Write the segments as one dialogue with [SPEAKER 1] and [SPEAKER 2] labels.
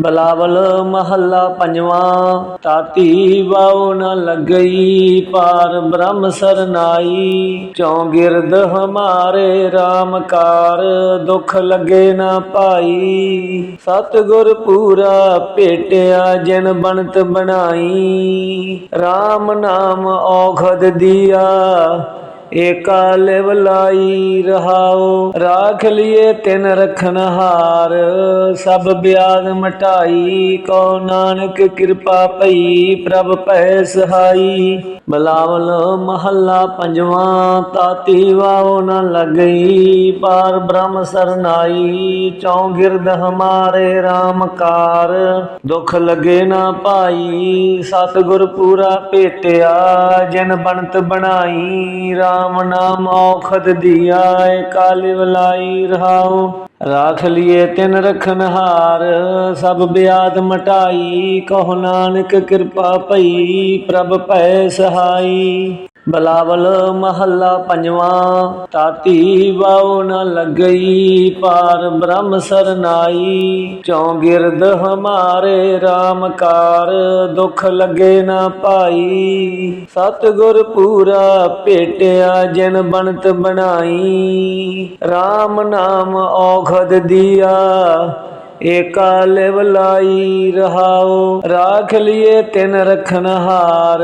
[SPEAKER 1] ਬਲਾਵਲ ਮਹੱਲਾ ਪੰਜਵਾਂ, ਤਾਤੀ ਵਾਉ ਨ ਲੱਗਈ, ਪਾਰ ਬ੍ਰਹਮ ਸਰਨਾਈ। ਚੌ ਗਿਰਦ ਹਮਾਰੇ RAM ਕਾਰ, ਦੁਖ ਲੱਗੇ ਨਾ ਪਾਈ ਸਤਿਗੁਰ ਪੂਰਾ ਭੇਟਿਆ ਜਿਨ ਬਣਤ ਬਣਾਈ। RAM ਨਾਮ ਔਖਦ ਦੀਆ ਏਕਾ ਲਿਵ ਲਾਈ ਰਹਾਓ, ਰਾਖ ਲਿਏ ਤਿਨ ਰਖਨ ਹਾਰ। ਸਭ ਬਿਆਦ ਮਟਾਈ ਕੋ ਨਾਨਕ ਕਿਰਪਾ ਭਈ ਪ੍ਰਭ ਭੈ ਸਹਾਈ। ਬਲਾਵਲ ਮਹੱਲਾ ਪੰਜਵਾਂ, ਤਾਤੀ ਵਾਉ ਨ ਲੱਗਈ, ਪਾਰ ਬ੍ਰਹਮ ਸਰਨਾਈ ਚੌ ਗਿਰਦ ਹਮਾਰੇ RAM ਕਾਰ। ਦੁਖ ਲਗੇ ਨਾ ਭਾਈ, ਸਤਿਗੁਰ ਪੂਰਾ ਭੇਟਿਆ, ਜਿਨ ਬਣਤ ਬਣਾਈ RAM ਨਾਮ ਔਖਦ ਦੀਆ ਏ ਕਾਲੀ ਵਲਾਈ ਰਹਾਉ। ਰਾਖ ਲਿਏ ਤਿਨ ਰਖਨ ਹਾਰ, ਸਭ ਬਿਆਦ ਮਟਾਈ, ਕਹੋ ਨਾਨਕ ਕਿਰਪਾ ਭਈ ਪ੍ਰਭ ਭੈ ਸਹਾਈ। ਬਲਾਵਲ ਮਹੱਲਾ ਪੰਜਵਾਂ ਤਾਤੀ ਵਾਉ ਨ ਲੱਗਈ, ਪਾਰ ਬ੍ਰਹਮ ਸਰਨਾਈ ਚੌ ਗਿਰਦ ਹਮਾਰੇ RAM ਕਾਰ, ਦੁਖ ਲੱਗੇ ਨਾ ਪਾਈ ਸਤਿਗੁਰ ਪੂਰਾ ਭੇਟਿਆ ਜਿਨ ਬਣਤ ਬਣਾਈ। RAM ਨਾਮ ਔਖਦ ਦੀਆ ਏਕਾ ਲਿਵ ਲਾਈ ਰਹਾਓ, ਰਾਖ ਲਿਏ ਤਿਨ ਰਖਨ ਹਾਰ।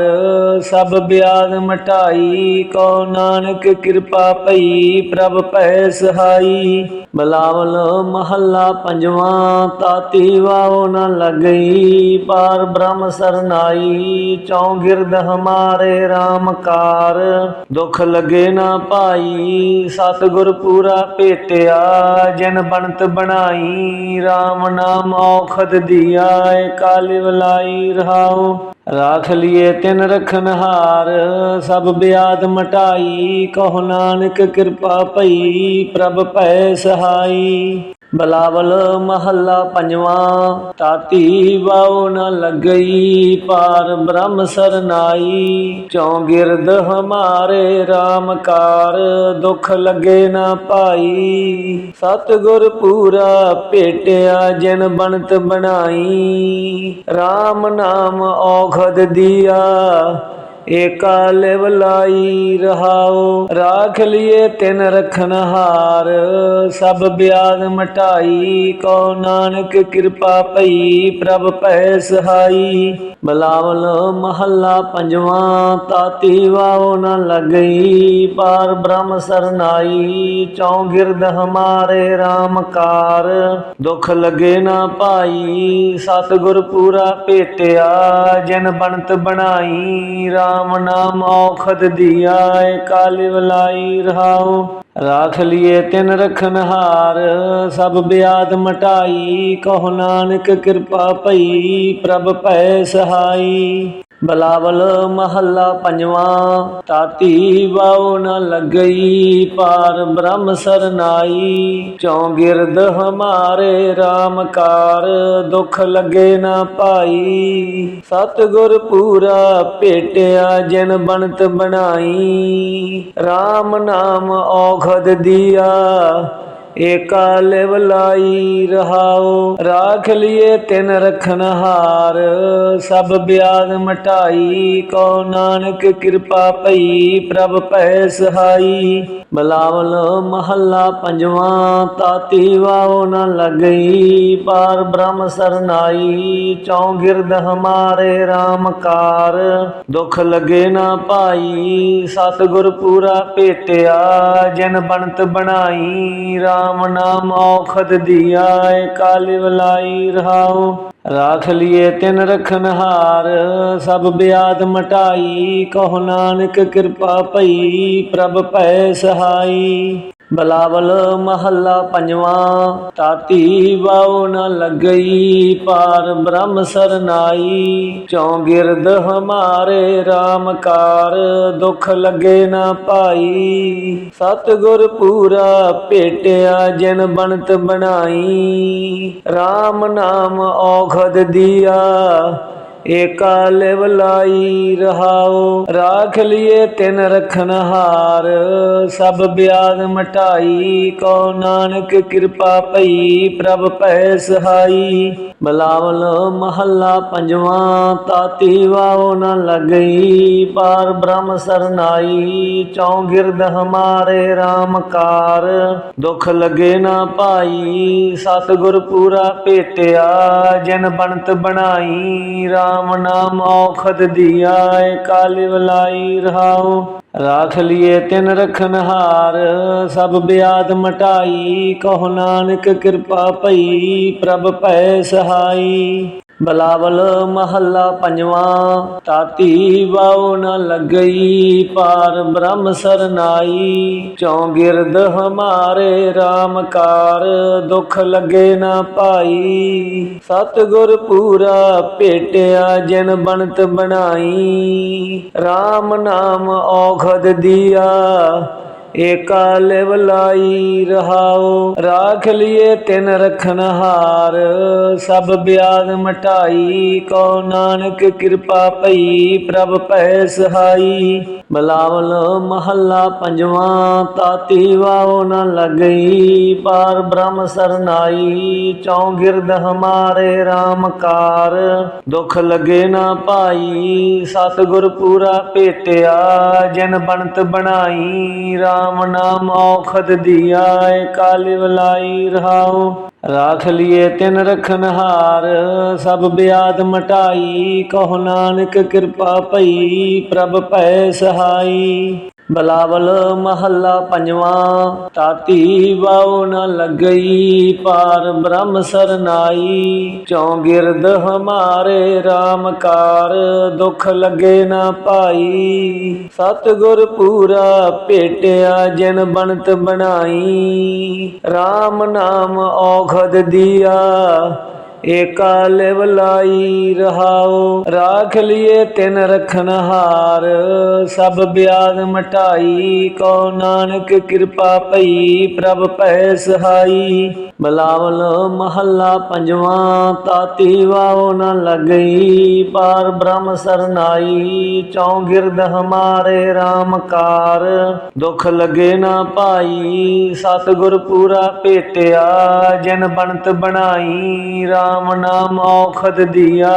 [SPEAKER 1] ਸਭ ਬਿਆਦ ਮਟਾਈ ਕੋ ਨਾਨਕ ਕਿਰਪਾ ਭਈ ਪ੍ਰਭ ਭੈ ਸਹਾਈ। ਬਲਾਵਲ ਮਹੱਲਾ ਪੰਜਵਾਂ, ਤਾਤੀ ਵਾਉ ਨ ਲੱਗਈ, ਪਾਰ ਬ੍ਰਹਮ ਸਰਨਾਈ ਚੌ ਗਿਰਦ ਹਮਾਰੇ RAM ਕਾਰ। ਦੁਖ ਲਗੇ ਨਾ ਪਾਈ ਸਤਿਗੁਰ ਪੂਰਾ ਭੇਟਿਆ, ਜਿਨ ਬਣਤ ਬਣਾਈ RAM ਨਾਮ ਔਖਦ ਦੀਆ ਏ ਕਾਲੀ ਵਲਾਈ ਰਹਾਉ। ਰਾਖ ਲਿਏ ਤਿਨ ਰਖਨ ਸਭ ਬਿਆਦ ਮਟਾਈ ਕਹੋ ਨਾਨਕ ਕਿਰਪਾ ਭਈ ਪ੍ਰਭ ਭੈ ਸਹਾਈ। ਬਲਾਵਲ ਮਹੱਲਾ ਪੰਜਵਾਂ, ਤਾਤੀ ਵਾਉ ਨ ਲੱਗਈ, ਪਾਰ ਬ੍ਰਹਮ ਸਰਨਾਈ ਚੌ ਗਿਰਦ ਹਮਾਰੇ RAM ਕਾਰ, ਦੁਖ ਲੱਗੇ ਨਾ ਪਾਈ ਸਤਿਗੁਰ ਪੂਰਾ ਭੇਟਿਆ ਜਿਨ ਬਣਤ ਬਣਾਈ। RAM ਨਾਮ ਔਖਦ ਦੀਆ ਏਕਾ ਲਿਵ ਲਾਈ ਰਹਾਉ ਰਾਖ ਲਿਏ ਤਿਨ ਰਖਨ ਹਾਰ। ਸਭ ਬਿਆਦ ਮਟਾਈ ਕੋ ਨਾਨਕ ਕਿਰਪਾ ਭਈ, ਪ੍ਰਭ ਭੈ ਸਹਾਈ। ਬਲਾਵਲ ਮਹੱਲਾ ਪੰਜਵਾਂ, ਤਾਤੀ ਵਾਉ ਨ ਲੱਗਈ, ਪਾਰ ਬ੍ਰਹਮ ਸਰਨਾਈ, ਚੌ ਗਿਰਦ ਹਮਾਰੇ RAM ਕਾਰ। ਦੁਖ ਲਗੇ ਨਾ ਭਾਈ, ਸਤਿਗੁਰ ਪੂਰਾ ਭੇਟਿਆ, ਜਨ ਬਣਤ ਬਣਾਈ, ਰਾਮ RAM ਨਾਮ ਔਖਦ ਦੀਆ ਏ ਕਾਲੀ ਵਲਾਈ ਰਹਾਉ। ਰਾਖ ਲਿਏ ਤਿਨ ਰਖਨ ਹਾਰ, ਸਭ ਬਿਆਦ ਮਟਾਈ। ਕਹੋ ਨਾਨਕ ਕਿਰਪਾ ਭਈ, ਪ੍ਰਭ ਭੈ ਸਹਾਈ। ਬਲਾਵਲ ਮਹੱਲਾ ਪੰਜਵਾਂ ਤਾਤੀ ਵਾਉ ਨ ਲੱਗਈ, ਪਾਰ ਬ੍ਰਹਮ ਸਰਨਾਈ। ਚੌ ਗਿਰਦ ਹਮਾਰੇ RAM ਕਾਰ, ਦੁਖ ਲੱਗੇ ਨਾ ਪਾਈ ਸਤਿਗੁਰ ਪੂਰਾ ਭੇਟਿਆ ਜਿਨ ਬਣਤ ਬਣਾਈ। RAM ਨਾਮ ਔਖਦ ਦੀਆ ਏਕਾ ਲਿਵ ਲਾਈ ਰਹਾਉ ਰਾਖ ਲਿਏ ਤਿਨ ਰਖਨ ਹਾਰ। ਸਭ ਬਿਆਦ ਮਟਾਈ ਕੋ ਨਾਨਕ ਕਿਰਪਾ ਭਈ, ਪ੍ਰਭ ਭੈ ਸਹਾਈ। ਬਲਾਵਲ ਮਹੱਲਾ ਪੰਜਵਾਂ, ਤਾਤੀ ਵਾਉ ਨ ਲੱਗਈ, ਪਾਰ ਬ੍ਰਹਮ ਸਰਨਾਈ, ਚੌ ਗਿਰਦ ਹਮਾਰੇ RAM ਕਾਰ। ਦੁਖ ਲਗੇ ਨਾ ਪਾਈ ਸਤਿਗੁਰ ਪੂਰਾ ਭੇਟਿਆ, ਜਿਨ ਬਣਤ ਬਣਾਈ, ਰਾਮ RAM ਨਾਮ ਔਖਦ ਦੀਆ ਏ ਕਾਲੀ ਵਲਾਈ ਰਹਾਉ। ਰਾਖ ਲਿਏ ਤਿਨ ਰਖਨ ਹਾਰ, ਸਭ ਬਿਆਦ ਮਟਾਈ। ਕਹੋ ਨਾਨਕ ਕਿਰਪਾ ਭਈ ਪ੍ਰਭ ਭੈ ਸਹਾਈ। ਬਲਾਵਲ ਮਹੱਲਾ ਪੰਜਵਾਂ ਤਾਤੀ ਵਾਉ ਨ ਲੱਗਈ, ਪਾਰ ਬ੍ਰਹਮ ਸਰਨਾਈ। ਚੌ ਹਮਾਰੇ RAM ਕਾਰ, ਦੁਖ ਲੱਗੇ ਨਾ ਪਾਈ ਸਤਿਗੁਰ ਪੂਰਾ ਭੇਟਿਆ ਜਿਨ ਬਣਤ ਬਣਾਈ। RAM ਨਾਮ ਔਖਦ ਦੀਆ ਏਕਾ ਲਿਵ ਲਾਈ ਰਹਾਉ ਰਾਖ ਲਿਏ ਤਿਨ ਰਖਨ ਹਾਰ। ਸਭ ਬਿਆਦ ਮਟਾਈ ਕੋ ਨਾਨਕ ਕਿਰਪਾ ਭਈ ਪ੍ਰਭ ਭੈ ਸਹਾਈ। ਬਲਾਵਲ ਮਹੱਲਾ ਪੰਜਵਾਂ, ਤਾਤੀ ਵਾਉ ਨ ਲਗਈ, ਪਾਰ ਬ੍ਰਹਮ ਸਰਨਾਈ ਚੌ ਗਿਰਦ ਹਮਾਰੇ RAM ਕਾਰ। ਦੁਖ ਲਗੇ ਨਾ ਪਾਈ ਸਤਿਗੁਰ ਪੂਰਾ ਭੇਟਿਆ, ਜਨ ਬਣਤ ਬਣਾਈ RAM ਨਾਮ ਔਖਦ ਦੀਆ ਏ ਕਾਲੀ ਵਲਾਈ ਰਹਾਉ। ਰਾਖ ਲਿਏ ਤਿਨ ਰਖਨ ਸਭ ਬਿਆਦ ਮਟਾਈ ਕਹੋ ਨਾਨਕ ਕਿਰਪਾ ਭਈ ਪ੍ਰਭ ਭੈ ਸਹਾਈ। ਬਲਾਵਲ ਮਹੱਲਾ ਪੰਜਵਾਂ, ਤਾਤੀ ਵਾਉ ਨ ਲਗਈ, ਪਾਰ ਬ੍ਰਹਮ ਸਰਨਾਈ ਚੌ ਗਿਰਦ ਹਮਾਰੇ RAM ਕਾਰ, ਦੁਖ ਲੱਗੇ ਨਾ ਪਾਈ ਸਤਿਗੁਰ ਪੂਰਾ ਭੇਟਿਆ ਜਿਨ ਬਣਤ ਬਣਾਈ। RAM ਨਾਮ ਔਖਦ ਦੀਆ ਏਕਾ ਲਿਵ ਲਾਈ ਰਹਾਉ ਰਾਖ ਲਿਏ ਤਿਨ ਰਖਨ ਹਾਰ। ਸਭ ਬਿਆਦ ਮਟਾਈ ਕੋ ਨਾਨਕ ਕਿਰਪਾ ਭਈ, ਪ੍ਰਭ ਭੈ ਸਹਾਈ। ਬਲਾਵਲ ਮਹੱਲਾ ਪੰਜਵਾਂ, ਤਾਤੀ ਵਾਉ ਨ ਲਗਈ, ਪਾਰ ਬ੍ਰਹਮ ਸਰਨਾਈ ਚੌ ਗਿਰਦ ਹਮਾਰੇ RAM ਕਾਰ। ਦੁਖ ਲਗੇ ਨਾ ਪਾਈ, ਸਤਿਗੁਰ ਪੂਰਾ ਭੇਟਿਆ, ਜਿਨ ਬਣਤ ਬਣਾਈ RAM ਨਾਮ ਔਖਦ ਦੀਆ ਏ ਕਾਲੀ ਵਲਾਈ ਰਹਾਉ। ਰਾਖ ਲਿਏ ਤਿਨ ਰਖਨ ਹਾਰ, ਸਭ ਬਿਆਦ ਮਟਾਈ। ਕਹੋ ਨਾਨਕ ਕਿਰਪਾ ਭਈ ਪ੍ਰਭ ਭੈ ਸਹਾਈ। ਬਲਾਵਲ ਮਹੱਲਾ ਪੰਜਵਾਂ ਤਾਤੀ ਵਾਉ ਨ ਲਗਈ, ਪਾਰ ਬ੍ਰਹਮ ਸਰਨਾਈ ਚੌ ਗਿਰਦ ਹਮਾਰੇ RAM ਕਾਰ, ਦੁਖ ਲੱਗੇ ਨਾ ਪਾਈ ਸਤਿਗੁਰ ਪੂਰਾ ਭੇਟਿਆ ਜਨ ਬਣਤ ਬਣਾਈ। RAM ਨਾਮ ਔਖਦ ਦੀਆ ਏਕਾ ਲਿਵ ਲਾਈ ਰਹਾਉ ਰਾਖ ਲਿਏ ਤਿਨ ਰਖਨ ਹਾਰ। ਸਭ ਬਿਆਦ ਮਟਾਈ ਕੋ ਨਾਨਕ ਕਿਰਪਾ ਭਈ ਪ੍ਰਭ ਭੈ ਸਹਾਈ। ਬਲਾਵਲ ਮਹੱਲਾ ਪੰਜਵਾਂ ਤਾਤੀ ਵਾਉ ਨ ਲਗਈ, ਪਾਰ ਬ੍ਰਹਮ ਸਰਨਾਈ ਚੌ ਗਿਰਦ ਹਮਾਰੇ RAM ਕਾਰ। ਦੁਖ ਲਗੇ ਨਾ ਪਾਈ ਸਤਿਗੁਰ ਪੂਰਾ ਭੇਟਿਆ, ਜਨ ਬਣਤ ਬਣਾਈ RAM ਨਾਮ ਔਖਦ ਦੀਆ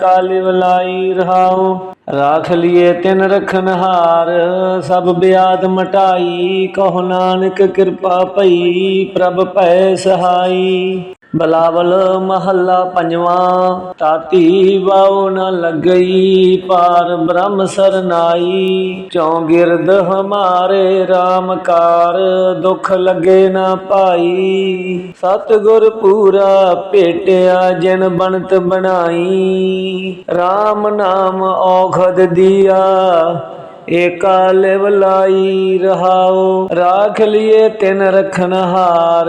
[SPEAKER 1] ਕਾਲਿ ਵਲਾਈ ਰਹਾਉ। ਰਾਖ ਲਿਏ ਤਿਨ ਰਖਨ ਸਭ ਬਿਆਦ ਮਟਾਈ ਕਹੋ ਨਾਨਕ ਕਿਰਪਾ ਭਈ ਪ੍ਰਭ ਭੈ ਸਹਾਈ। ਬਲਾਵਲ ਮਹੱਲਾ ਪੰਜਵਾਂ ਤਾਤੀ ਵਾਉ ਨ ਲਗਈ, ਪਾਰ ਬ੍ਰਹਮ ਸਰਨਾਈ। ਚੌ ਗਿਰਦ ਹਮਾਰੇ RAM ਕਾਰ, ਦੁਖ ਲਗੇ ਨਾ ਪਾਈ ਸਤਿਗੁਰ ਪੂਰਾ ਭੇਟਿਆ ਜਿਨ ਬਣਤ ਬਣਾਈ। RAM ਨਾਮ ਔਖਦ ਦੀਆ ਏਕਾ ਲਿਵ ਲਾਈ ਰਹਾਉ ਰਾਖ ਲਿਏ ਤਿਨ ਰਖਨ ਹਾਰ।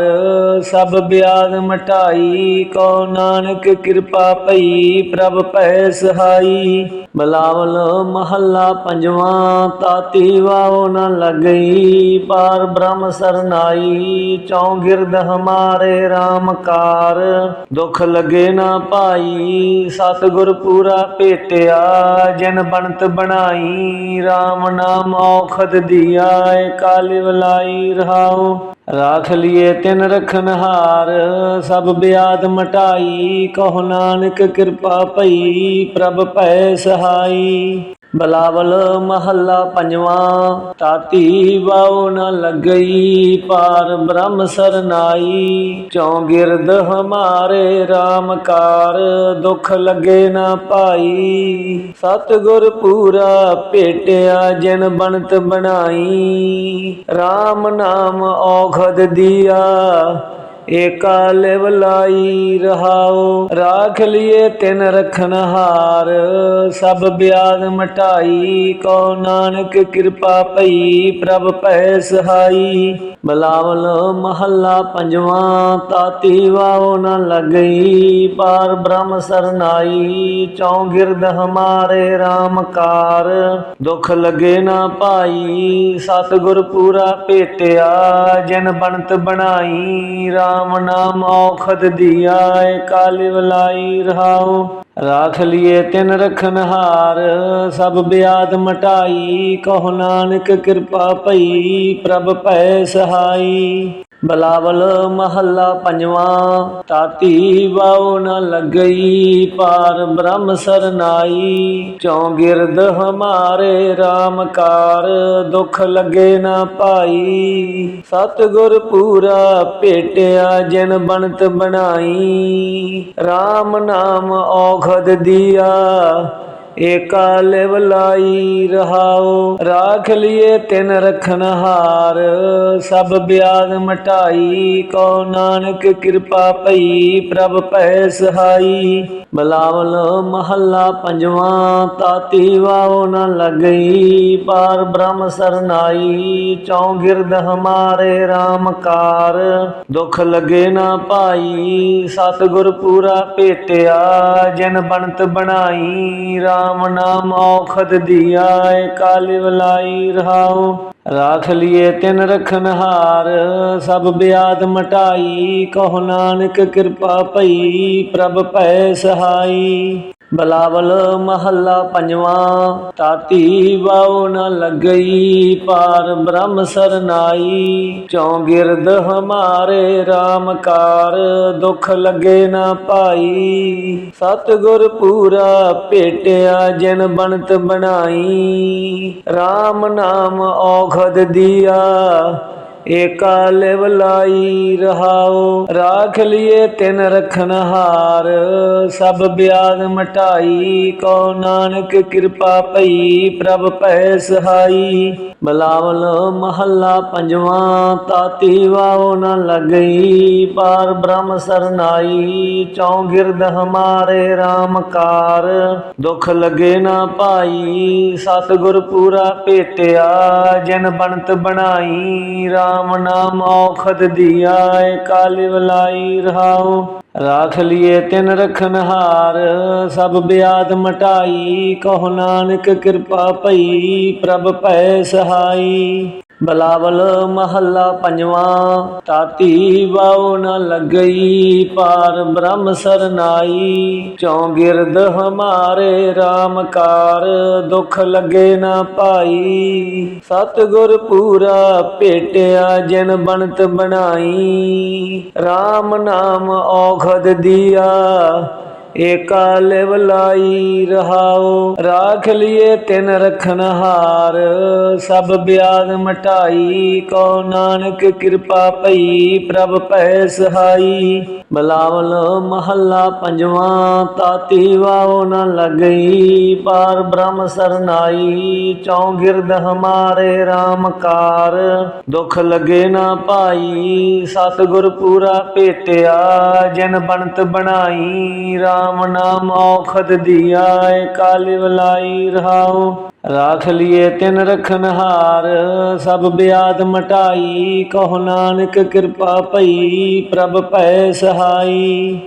[SPEAKER 1] ਸਭ ਬਿਆਦ ਮਟਾਈ ਕੋ ਨਾਨਕ ਕਿਰਪਾ ਭਈ, ਪ੍ਰਭ ਭੈ ਸਹਾਈ। ਬਲਾਵਲ ਮਹੱਲਾ ਪੰਜਵਾਂ, ਤਾਤੀ ਵਾਉ ਨ ਲਗਈ। ਪਾਰ ਬ੍ਰਹਮ ਸਰਨਾਈ, ਚੌ ਗਿਰਦ ਹਮਾਰੇ RAM ਕਾਰ। ਦੁਖ ਲਗੇ ਨਾ ਪਾਈ ਸਤਿਗੁਰ ਪੂਰਾ ਭੇਟਿਆ, ਜਿਨ ਬਣਤ ਬਣਾਈ RAM ਨਾਮ ਔਖਦ ਦੀਆ ਏ ਕਾਲੀ ਵਲਾਈ ਰਹਾਉ। ਰਾਖ ਲਿਏ ਤਿਨ ਰਖਨ ਹਾਰ, ਸਭ ਬਿਆਦ ਮਟਾਈ। ਕਹੋ ਨਾਨਕ ਕਿਰਪਾ ਭਈ ਪ੍ਰਭ ਭੈ ਸਹਾਈ। ਬਲਾਵਲ ਮਹੱਲਾ ਪੰਜਵਾਂ ਤਾਤੀ ਵਾਉ ਨ ਲਗਈ, ਪਾਰ ਬ੍ਰਹਮ ਸਰਨਾਈ। ਚੌ ਗਿਰਦ ਹਮਾਰੇ RAM ਕਾਰ, ਦੁਖ ਲਗੇ ਨਾ ਪਾਈ ਸਤਿਗੁਰ ਪੂਰਾ ਭੇਟਿਆ ਜਿਨ ਬਣਤ ਬਣਾਈ। RAM ਨਾਮ ਔਖਦ ਦੀਆ ਏਕਾ ਲਿਵ ਲਾਈ ਰਹਾਉ ਰਾਖ ਲਿਏ ਤਿਨ ਰਖਨ ਹਾਰ। ਸਭ ਬਿਆਦ ਮਟਾਈ ਕੋ ਨਾਨਕ ਕਿਰਪਾ ਭਈ ਪ੍ਰਭ ਭੈ ਸਹਾਈ। ਬਲਾਵਲ ਮਹੱਲਾ ਪੰਜਵਾਂ, ਤਾਤੀ ਵਾਉ ਨ ਲਗਈ, ਪਾਰ ਬ੍ਰਹਮ ਸਰਨਾਈ ਚੌ ਗਿਰਦ ਹਮਾਰੇ RAM ਕਾਰ। ਦੁਖ ਲਗੇ ਨਾ ਪਾਈ ਸਤਿਗੁਰ ਪੂਰਾ ਭੇਟਿਆ, ਜਿਨ ਬਣਤ ਬਣਾਈ RAM ਨਾਮ ਔਖਦ ਦੀਆ ਏ ਕਾਲੀ ਵਲਾਈ ਰਹਾਉ। ਰਾਖ ਲਿਏ ਤਿਨ ਰਖਨ ਸਭ ਬਿਆਦ ਮਟਾਈ ਕਹੋ ਨਾਨਕ ਕਿਰਪਾ ਭਈ ਪ੍ਰਭ ਭੈ ਸਹਾਈ। ਬਲਾਵਲ ਮਹੱਲਾ ਪੰਜਵਾਂ, ਤਾਤੀ ਵਾਉ ਨ ਲੱਗਈ, ਪਾਰ ਬ੍ਰਹਮ ਸਰਨਾਈ। ਚੌ ਗਿਰਦ ਹਮਾਰੇ RAM ਕਾਰ, ਦੁਖ ਲੱਗੇ ਨਾ ਪਾਈ ਸਤਿਗੁਰ ਪੂਰਾ ਭੇਟਿਆ ਜਿਨ ਬਣਤ ਬਣਾਈ। RAM ਨਾਮ ਔਖਦ ਦੀਆ ਏਕਾ ਲਿਵ ਲਾਈ ਰਹਾਉ ਰਾਖ ਲਿਏ ਤਿਨ ਰਖਨ ਹਾਰ। ਸਭ ਬਿਆਦ ਮਟਾਈ ਕੋ ਨਾਨਕ ਕਿਰਪਾ ਭਈ ਪ੍ਰਭ ਭੈ ਸਹਾਈ। ਬਲਾਵਲ ਮਹੱਲਾ ਪੰਜਵਾਂ, ਤਾਤੀ ਵਾਉ ਨ ਲੱਗਈ, ਪਾਰ ਬ੍ਰਹਮ ਸਰਨਾਈ, ਚੌ ਗਿਰਦ ਹਮਾਰੇ RAM ਕਾਰ। ਦੁਖ ਲਗੇ ਨਾ ਪਾਈ ਸਤਿਗੁਰ ਪੂਰਾ ਭੇਟਿਆ, ਜਨ ਬਣਤ ਬਣਾਈ RAM ਨਾਮ ਔਖਦ ਦੀਆ ਕਾਲਿ ਵਲਾਈ ਰਹਾਉ। ਰਾਖ ਲਿਏ ਤਿਨ ਰਖਨ ਸਭ ਬਿਆਦ ਮਟਾਈ ਕਹੋ ਨਾਨਕ ਕਿਰਪਾ ਭਈ ਪ੍ਰਭ ਭੈ ਸਹਾਈ। ਬਲਾਵਲ ਮਹੱਲਾ ਪੰਜਵਾਂ ਤਾਤੀ ਵਾਉ ਨ ਲੱਗਈ, ਪਾਰ ਬ੍ਰਹਮ ਸਰਨਾਈ। ਚੌ ਗਿਰਦ ਹਮਾਰੇ RAM ਕਾਰ, ਦੁਖ ਲੱਗੇ ਨਾ ਪਾਈ ਸਤਿਗੁਰ ਪੂਰਾ ਭੇਟਿਆ ਜਿਨ ਬਣਤ ਬਣਾਈ। RAM ਨਾਮ ਔਖਦ ਦੀਆ ਏਕਾ ਲਿਵ ਲਾਈ ਰਹਾਓ, ਰਾਖ ਲਿਏ ਤਿਨ ਰਖਨ ਹਾਰ। ਸਭ ਬਿਆਦ ਮਟਾਈ ਕੋ ਨਾਨਕ ਕਿਰਪਾ ਭਈ ਪ੍ਰਭ ਭੈ ਸਹਾਈ। ਬਲਾਵਲ ਮਹੱਲਾ ਪੰਜਵਾਂ, ਤਾਤੀ ਵਾਉ ਨ ਲੱਗਈ, ਪਾਰ ਬ੍ਰਹਮ ਸਰਨਾਈ ਚੌ ਗਿਰਦ ਹਮਾਰੇ RAM ਕਾਰ ਦੁਖ ਲਗੇ ਨਾ ਪਾਈ ਸਤਿਗੁਰ ਪੂਰਾ ਭੇਟਿਆ, ਜਿਨ ਬਣਤ ਬਣਾਈ RAM ਨਾਮ ਔਖਦ ਦੀਆ ਕਾਲਿ ਵਲਾਈ ਰਹਾਉ। ਰਾਖ ਲਿਏ ਤਿਨ ਰਖਨ ਸਭ ਬਿਆਦ ਮਟਾਈ ਕਹੋ ਨਾਨਕ ਕਿਰਪਾ ਭਈ ਪ੍ਰਭ ਭੈ ਸਹਾਈ। ਬਲਾਵਲ ਮਹੱਲਾ ਪੰਜਵਾਂ, ਤਾਤੀ ਵਾਉ ਨ ਲੱਗਈ, ਪਾਰ ਬ੍ਰਹਮ ਸਰਨਾਈ। ਚੌ ਗਿਰਦ ਹਮਾਰੇ RAM ਕਾਰ, ਦੁਖ ਲੱਗੇ ਨਾ ਪਾਈ ਸਤਿਗੁਰ ਪੂਰਾ ਭੇਟਿਆ, ਜਿਨ ਬਣਤ ਬਣਾਈ। RAM ਨਾਮ ਔਖਦ ਦੀਆ ਏਕਾ ਲਿਵ ਲਾਈ ਰਹਾਓ, ਰਾਖ ਲਿਏ ਤਿਨ ਰਖਨ ਹਾਰ। ਸਭ ਬਿਆਦ ਮਟਾਈ ਕੋ ਨਾਨਕ ਕਿਰਪਾ ਭਈ ਪ੍ਰਭ ਭੈ ਸਹਾਈ। ਬਲਾਵਲ ਮਹੱਲਾ ਪੰਜਵਾਂ, ਤਾਤੀ ਵਾਉ ਨ ਲੱਗਈ, ਪਾਰ ਬ੍ਰਹਮ ਸਰਨਾਈ ਚੌ ਗਿਰਦ ਹਮਾਰੇ RAM ਕਾਰ। ਦੁਖ ਲਗੇ ਨਾ ਪਾਈ ਸਤਿਗੁਰ ਪੂਰਾ ਭੇਟਿਆ, ਜਿਨ ਬਣਤ ਬਣਾਈ RAM ਨਾਮ ਔਖਦ ਦੀਆ ਕਾਲਿ ਵਲਾਈ ਰਹਾਉ। ਰਾਖ ਲਿਏ ਤਿਨ ਰਖਨ ਸਭ ਬਿਆਦ ਮਟਾਈ ਕਹੋ ਨਾਨਕ ਕਿਰਪਾ ਭਈ ਪ੍ਰਭ ਭੈ ਸਹਾਈ।